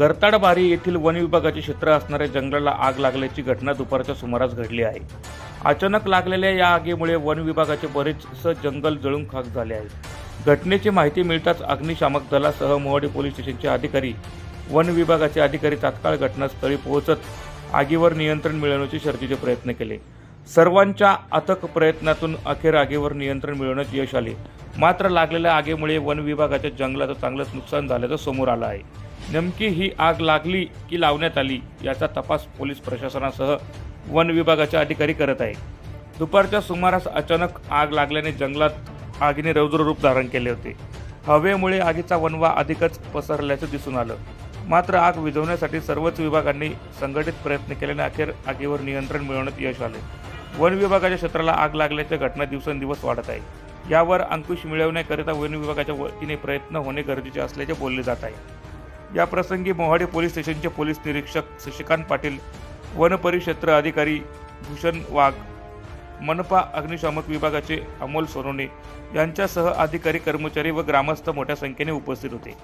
गरताडबारी येथील वन विभागाचे क्षेत्र असणाऱ्या जंगलाला आग लागल्याची घटना दुपारच्या सुमारास घडली आहे. अचानक लागलेल्या या आगीमुळे वन विभागाचे बरेचसं जंगल जळून खाक झाले आहे घटनेची माहिती मिळताच अग्निशामक दलासह मोहाडी पोलीस स्टेशनचे अधिकारी वन विभागाचे अधिकारी तात्काळ घटनास्थळी पोहोचत आगीवर नियंत्रण मिळवण्याचे शर्तीचे प्रयत्न केले. सर्वांच्या अथक प्रयत्नातून अखेर आगीवर नियंत्रण मिळवण्यात यश आले. मात्र लागलेल्या आगीमुळे वन विभागाच्या जंगलाचं चांगलंच नुकसान झाल्याचं समोर आलं आहे. नेमकी ही आग लागली की लावण्यात आली याचा तपास पोलीस प्रशासनासह वन विभागाचे अधिकारी करत आहे दुपारच्या सुमारास अचानक आग लागल्याने जंगलात आगीने रौद्र रूप धारण केले होते. हवेमुळे आगीचा वनवा अधिकच पसरल्याचं दिसून आलं. मात्र आग विझवण्यासाठी सर्वच विभागांनी संघटित प्रयत्न केल्याने अखेर आगीवर नियंत्रण मिळवण्यात यश आले. वन विभागाच्या क्षेत्राला आग लागल्याच्या घटना दिवसेंदिवस वाढत आहे. यावर अंकुश मिळवण्याकरिता वन विभागाच्या वतीने प्रयत्न होणे गरजेचे असल्याचे बोलले जात आहे. या प्रसंगी मोहाडी पोलीस स्टेशनचे पोलीस निरीक्षक शशिकांत पाटील वन परिक्षेत्र अधिकारी भूषण वाघ मनपा अग्निशामक विभागाचे अमोल सोनोने यांच्यासह अधिकारी कर्मचारी व ग्रामस्थ मोठ्या संख्येने उपस्थित होते.